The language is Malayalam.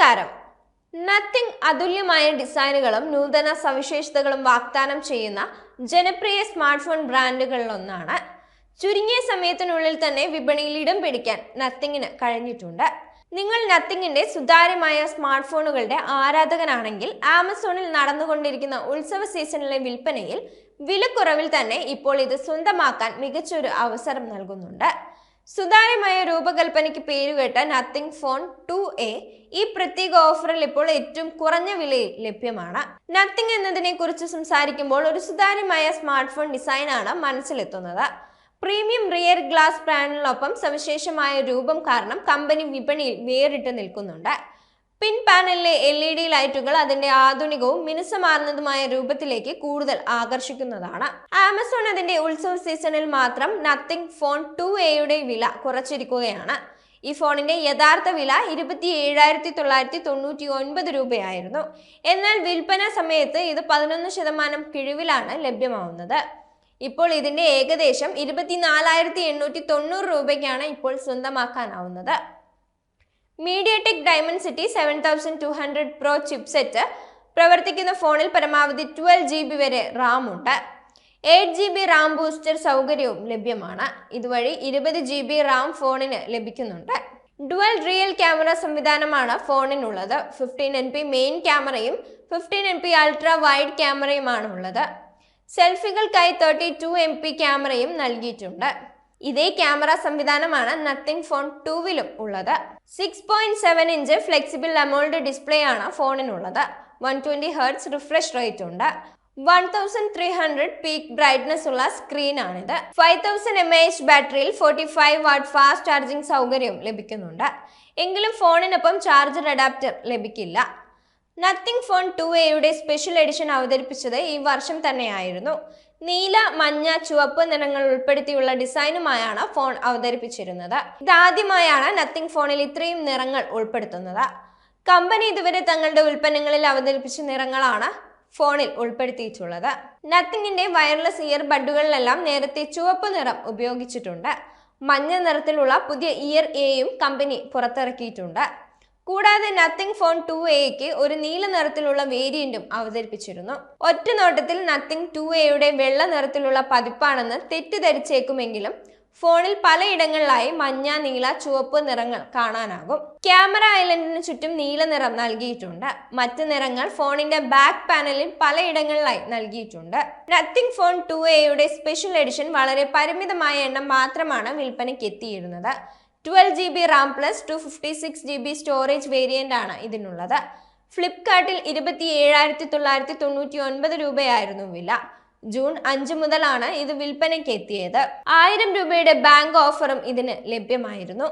നമസ്കാരം നത്തിങ് അതുല്യമായ ഡിസൈനുകളും നൂതന സവിശേഷതകളും വാഗ്ദാനം ചെയ്യുന്ന ജനപ്രിയ സ്മാർട്ട് ഫോൺ ബ്രാൻഡുകളിലൊന്നാണ്. ചുരുങ്ങിയ സമയത്തിനുള്ളിൽ തന്നെ വിപണിയിൽ ഇടം പിടിക്കാൻ നത്തിങ്ങിന് കഴിഞ്ഞിട്ടുണ്ട്. നിങ്ങൾ നത്തിങ്ങിന്റെ സുതാര്യമായ സ്മാർട്ട് ഫോണുകളുടെ ആരാധകനാണെങ്കിൽ ആമസോണിൽ നടന്നുകൊണ്ടിരിക്കുന്ന ഉത്സവ സീസണിലെ വിൽപ്പനയിൽ വിലക്കുറവിൽ തന്നെ ഇപ്പോൾ ഇത് സ്വന്തമാക്കാൻ മികച്ചൊരു അവസരം നൽകുന്നുണ്ട്. സുതാര്യമായ രൂപകൽപ്പനയ്ക്ക് പേരുകേട്ട നത്തിങ് ഫോൺ ടു എ ഈ പ്രത്യേക ഓഫറിൽ ഇപ്പോൾ ഏറ്റവും കുറഞ്ഞ വിലയിൽ ലഭ്യമാണ്. നത്തിങ് എന്നതിനെ കുറിച്ച് സംസാരിക്കുമ്പോൾ ഒരു സുതാര്യമായ സ്മാർട്ട് ഫോൺ ഡിസൈനാണ് മനസ്സിലെത്തുന്നത്. പ്രീമിയം റിയർ ഗ്ലാസ് ബ്രാൻഡിനൊപ്പം സവിശേഷമായ രൂപം കാരണം കമ്പനി വിപണിയിൽ വേറിട്ട് നിൽക്കുന്നുണ്ട്. പിൻ പാനലിലെ എൽ ഇ ഡി ലൈറ്റുകൾ അതിന്റെ ആധുനികവും മിനുസമാർന്നതുമായ രൂപത്തിലേക്ക് കൂടുതൽ ആകർഷിക്കുന്നതാണ്. ആമസോൺ അതിന്റെ ഉത്സവ സീസണിൽ മാത്രം നത്തിങ് ഫോൺ ടു എയുടെ വില കുറച്ചിരിക്കുകയാണ്. ഈ ഫോണിന്റെ യഥാർത്ഥ വില ഇരുപത്തി ഏഴായിരത്തി തൊള്ളായിരത്തി തൊണ്ണൂറ്റി ഒൻപത് രൂപയായിരുന്നു. എന്നാൽ വിൽപ്പന സമയത്ത് ഇത് പതിനൊന്ന് ശതമാനം കിഴിവിലാണ് ലഭ്യമാവുന്നത്. ഇപ്പോൾ ഇതിന്റെ ഏകദേശം ഇരുപത്തിനാലായിരത്തി എണ്ണൂറ്റി തൊണ്ണൂറ് രൂപയ്ക്കാണ് ഇപ്പോൾ സ്വന്തമാക്കാനാവുന്നത്. MediaTek Dimensity seven thousand two hundred pro chipset പ്രവർത്തിക്കുന്ന ഫോണിൽ പരമാവധി ട്വൽവ് ജി ബി വരെ റാം ഉണ്ട്. Eight G B RAM booster സൗകര്യവും ലഭ്യമാണ്. ഇതുവഴി ഇരുപത് ജി ബി റാം ഫോണിന് ലഭിക്കുന്നുണ്ട്. ഡുവൽ റിയൽ ക്യാമറ സംവിധാനമാണ് ഫോണിനുള്ളത്. ഫിഫ്റ്റീൻ എൻ പി മെയിൻ ക്യാമറയും fifteen N P ultra wide ക്യാമറയുമാണ് ഉള്ളത് സെൽഫികൾക്കായി തേർട്ടി ടു എം പി ക്യാമറയും നൽകിയിട്ടുണ്ട്. ഇതേ ക്യാമറ സംവിധാനമാണ് നത്തിങ് ഫോൺ ടൂവിലും ഉള്ളത്. Six point seven inch flexible AMOLED display ആണ് ഫോണിനുള്ളത് one twenty hertz refresh rate ഉണ്ട്. One thousand three hundred peak brightness ഉള്ള സ്ക്രീനാണിത് ഫൈവ് തൗസൻഡ് എം എച്ച് ബാറ്ററിയിൽ forty five watt fast charging സൗകര്യവും ലഭിക്കുന്നുണ്ട്. എങ്കിലും ഫോണിനൊപ്പം ചാർജർ അഡാപ്റ്റർ ലഭിക്കില്ല. നത്തിങ് ഫോൺ ടു എയുടെ സ്പെഷ്യൽ എഡിഷൻ അവതരിപ്പിച്ചത് ഈ വർഷം തന്നെയായിരുന്നു. നീല മഞ്ഞ ചുവപ്പ് നിറങ്ങൾ ഉൾപ്പെടുത്തിയുള്ള ഡിസൈനുമായാണ് ഫോൺ അവതരിപ്പിച്ചിരുന്നത്. ഇതാദ്യമായാണ് നത്തിങ് ഫോണിൽ ഇത്രയും നിറങ്ങൾ ഉൾപ്പെടുത്തുന്നത്. കമ്പനി ഇതുവരെ തങ്ങളുടെ ഉൽപ്പന്നങ്ങളിൽ അവതരിപ്പിച്ച നിറങ്ങളാണ് ഫോണിൽ ഉൾപ്പെടുത്തിയിട്ടുള്ളത്. നത്തിങ്ങിന്റെ വയർലെസ് ഇയർ ബഡുകളിലെല്ലാം നേരത്തെ ചുവപ്പ് നിറം ഉപയോഗിച്ചിട്ടുണ്ട്. മഞ്ഞ നിറത്തിലുള്ള പുതിയ ഇയർ എയും കമ്പനി പുറത്തിറക്കിയിട്ടുണ്ട്. കൂടാതെ നത്തിങ് ഫോൺ ടു എക്ക് ഒരു നീല നിറത്തിലുള്ള വേരിയന്റും അവതരിപ്പിച്ചിരുന്നു. ഒറ്റ നോട്ടത്തിൽ നത്തിങ് ടു എയുടെ വെള്ള നിറത്തിലുള്ള പതിപ്പാണെന്ന് തെറ്റിദ്ധരിച്ചേക്കുമെങ്കിലും ഫോണിൽ പലയിടങ്ങളിലായി മഞ്ഞ നീല ചുവപ്പ് നിറങ്ങൾ കാണാനാകും. ക്യാമറ ഐലൻഡിന് ചുറ്റും നീല നിറം നൽകിയിട്ടുണ്ട്. മറ്റ് നിറങ്ങൾ ഫോണിന്റെ ബാക്ക് പാനലിൽ പലയിടങ്ങളിലായി നൽകിയിട്ടുണ്ട്. നത്തിങ് ഫോൺ ടു എയുടെ സ്പെഷ്യൽ എഡിഷൻ വളരെ പരിമിതമായ എണ്ണം മാത്രമാണ് വിൽപ്പനയ്ക്ക് എത്തിയിരുന്നത്. Twelve G B RAM plus two fifty six G B storage variant ആണ് ഇതിനുള്ളത്. ഫ്ലിപ്കാർട്ടിൽ ഇരുപത്തി ഏഴായിരത്തി തൊള്ളായിരത്തി തൊണ്ണൂറ്റി ഒൻപത് രൂപയായിരുന്നു വില. ജൂൺ അഞ്ച് മുതലാണ് ഇത് വിൽപ്പനയ്ക്ക് എത്തിയത്. ആയിരം രൂപയുടെ ബാങ്ക് ഓഫറും ഇതിന് ലഭ്യമായിരുന്നു.